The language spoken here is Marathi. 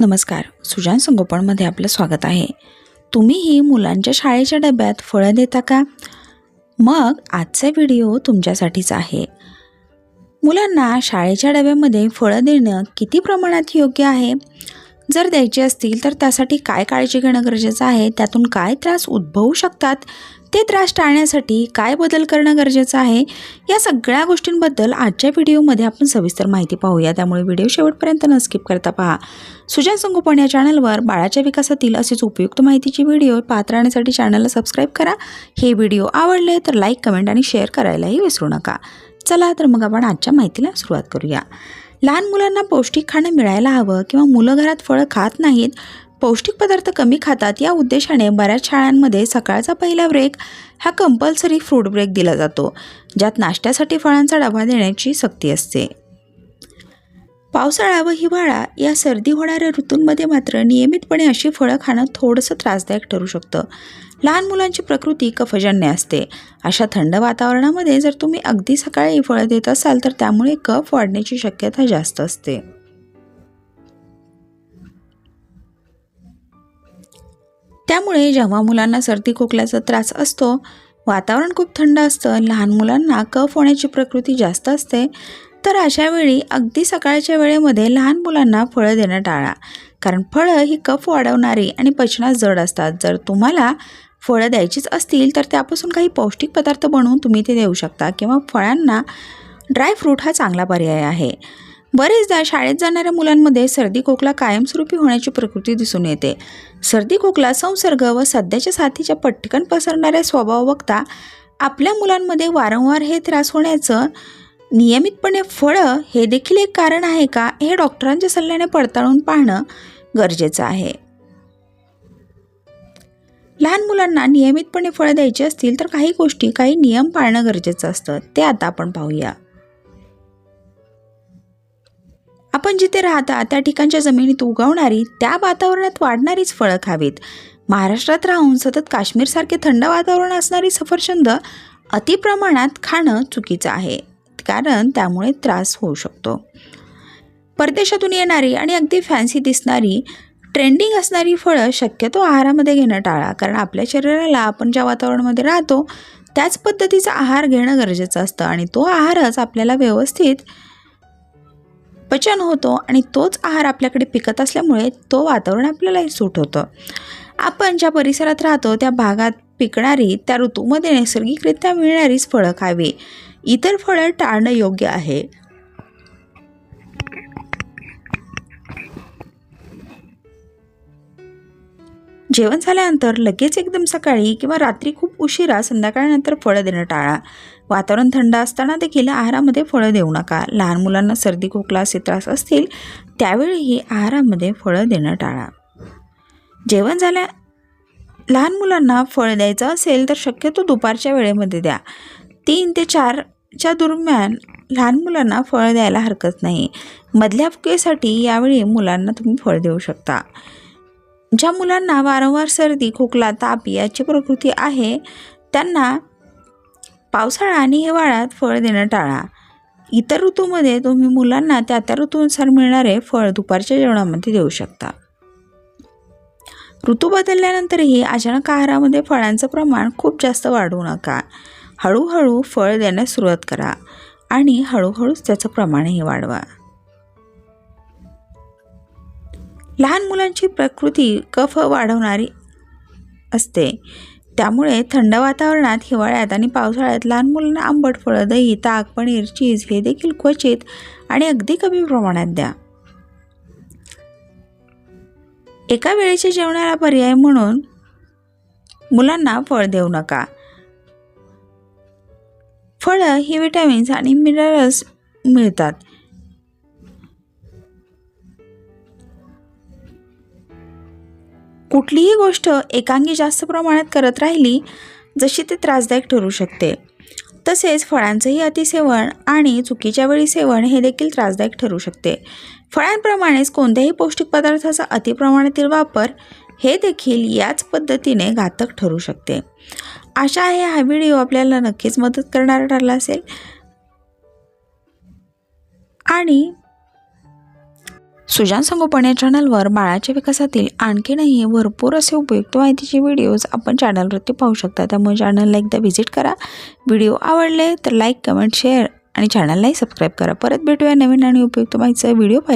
नमस्कार. सुजान संगोपनमध्ये आपलं स्वागत आहे. तुम्हीही मुलांच्या शाळेच्या डब्यात फळं देता का? मग आजचा व्हिडिओ तुमच्यासाठीच आहे. मुलांना शाळेच्या डब्यामध्ये फळं देणं किती प्रमाणात योग्य आहे? जर द्यायची असतील तर त्यासाठी काय काळजी घेणं गरजेचं आहे? त्यातून काय त्रास उद्भवू शकतात? ते त्रास टाळण्यासाठी काय बदल करणं गरजेचं आहे या सगळ्या गोष्टींबद्दल आजच्या व्हिडिओमध्ये आपण सविस्तर माहिती पाहूया. त्यामुळे व्हिडिओ शेवटपर्यंत न स्किप करता पहा. सुजान संगोपन या चॅनलवर बाळाच्या विकासातील असेच उपयुक्त माहितीची व्हिडिओ पाहत राहण्यासाठी चॅनलला सबस्क्राईब करा. हे व्हिडिओ आवडले तर लाईक कमेंट आणि शेअर करायलाही विसरू नका. चला तर मग आपण आजच्या माहितीला सुरुवात करूया. लहान मुलांना पौष्टिक खाणं मिळायला हवं किंवा मुलं घरात फळं खात नाहीत पौष्टिक पदार्थ कमी खातात या उद्देशाने बऱ्याच शाळांमध्ये सकाळचा पहिला ब्रेक हा कंपल्सरी फ्रूट ब्रेक दिला जातो ज्यात नाश्त्यासाठी फळांचा डबा देण्याची सक्ती असते. पावसाळा व हिवाळा या सर्दी होणाऱ्या ऋतूंमध्ये मात्र नियमितपणे अशी फळं खाणं थोडंसं त्रासदायक ठरू शकतं. लहान मुलांची प्रकृती कफजन्य असते. अशा थंड वातावरणामध्ये जर तुम्ही अगदी सकाळी फळं देत असाल तर त्यामुळे कफ वाढण्याची शक्यता जास्त असते. त्यामुळे जेव्हा मुलांना सर्दी खोकल्याचा त्रास असतो वातावरण खूप थंड असतं लहान मुलांना कफ होण्याची प्रकृती जास्त असते तर अशा वेळी अगदी सकाळच्या वेळेमध्ये लहान मुलांना फळं देणं टाळा. कारण फळं ही कफ वाढवणारी आणि पचनास जड असतात. जर तुम्हाला फळं द्यायचीच असतील तर त्यापासून काही पौष्टिक पदार्थ बनवून तुम्ही ते देऊ शकता किंवा फळांना ड्रायफ्रूट हा चांगला पर्याय आहे. बरेचदा शाळेत जाणाऱ्या मुलांमध्ये सर्दी खोकला कायमस्वरूपी होण्याची प्रकृती दिसून येते. सर्दी खोकला संसर्ग व सध्याच्या साथीच्या पटकन पसरणाऱ्या स्वभाव बघता आपल्या मुलांमध्ये वारंवार हे त्रास होण्याचं नियमितपणे फळं हे देखील एक कारण आहे का हे डॉक्टरांच्या सल्ल्याने पडताळून पाहणं गरजेचं आहे. लहान मुलांना नियमितपणे फळं द्यायची असतील तर काही गोष्टी काही नियम पाळणं गरजेचं असतं. ते आता आपण पाहूया. आपण जिथे राहता त्या ठिकाणच्या जमिनीत उगवणारी त्या वातावरणात वाढणारीच फळं खावीत. महाराष्ट्रात राहून सतत काश्मीरसारखे थंड वातावरण असणारी सफरचंद अतिप्रमाणात खाणं चुकीचं आहे कारण त्यामुळे त्रास होऊ शकतो. परदेशातून येणारी आणि अगदी फॅन्सी दिसणारी ट्रेंडिंग असणारी फळं शक्यतो आहारामध्ये घेणं टाळा कारण आपल्या शरीराला आपण ज्या वातावरणामध्ये राहतो त्याच पद्धतीचा आहार घेणं गरजेचं असतं आणि तो आहारच आपल्याला व्यवस्थित पचन होतो आणि तोच आहार आपल्याकडे पिकत असल्यामुळे तो वातावरण आपल्यालाही सूट होतं. आपण ज्या परिसरात राहतो त्या भागात पिकणारी त्या ऋतूमध्ये नैसर्गिकरित्या मिळणारीच फळं खावी. इतर फळं टाळणं योग्य आहे. जेवण झाल्यानंतर लगेच एकदम सकाळी किंवा रात्री खूप उशिरा संध्याकाळनंतर फळं देणं टाळा. वातावरण थंड असताना देखील आहारामध्ये फळं देऊ नका. लहान मुलांना सर्दी खोकला असे त्रास असतील त्यावेळीही आहारामध्ये फळं देणं टाळा. जेवण झाल्या लहान मुलांना फळ द्यायचं असेल तर शक्यतो दुपारच्या वेळेमध्ये द्या. तीन ते चारच्या दरम्यान लहान मुलांना फळ द्यायला हरकत नाही. मधल्या फुकेसाठी यावेळी मुलांना तुम्ही फळ देऊ शकता. ज्या मुलांना वारंवार सर्दी खोकला ताप याची प्रकृती आहे त्यांना पावसाळा आणि हिवाळ्यात फळ देणं टाळा. इतर ऋतूमध्ये तुम्ही मुलांना त्या त्या ऋतूनुसार मिळणारे फळ दुपारच्या जेवणामध्ये देऊ शकता. ऋतू बदलल्यानंतरही अचानक आहारामध्ये फळांचं प्रमाण खूप जास्त वाढवू नका. हळूहळू फळ देण्यास सुरुवात करा आणि हळूहळूच त्याचं प्रमाणही वाढवा. लहान मुलांची प्रकृती कफ वाढवणारी असते. त्यामुळे थंड वातावरणात हिवाळ्यात आणि पावसाळ्यात लहान मुलांना आंबट फळं दही ताक पनीर चीज हे देखील क्वचित आणि अगदी कमी प्रमाणात द्या. एका वेळेच्या जेवणाला पर्याय म्हणून मुलांना फळ देऊ नका. फळं ही विटॅमिन्स आणि मिनरल्स मिळतात. कुठलीही गोष्ट एकांगी जास्त प्रमाणात करत राहिली जशी ते त्रासदायक ठरू शकते. तसेच फळांचंही अतिसेवन आणि चुकीच्या वेळी सेवन हे देखील त्रासदायक ठरू शकते. फळांप्रमाणेच कोणत्याही पौष्टिक पदार्थाचा अतिप्रमाणातील वापर हे देखील याच पद्धतीने घातक ठरू शकते. आशा आहे हा व्हिडिओ. आपल्याला नक्कीच मदत करणारा ठरला असेल. आणि सुजान संगोपन या चॅनलवर बाळाच्या विकासातील आणखीनही भरपूर असे उपयुक्त माहितीचे व्हिडिओज आपण चॅनलवरती पाहू शकता. त्यामुळे चॅनलला एकदा व्हिजिट करा. व्हिडिओ आवडले तर लाईक कमेंट शेअर आणि चॅनललाही सबस्क्राईब करा. परत भेटूया नवीन आणि उपयुक्त माहितीचा व्हिडिओ पाहिजे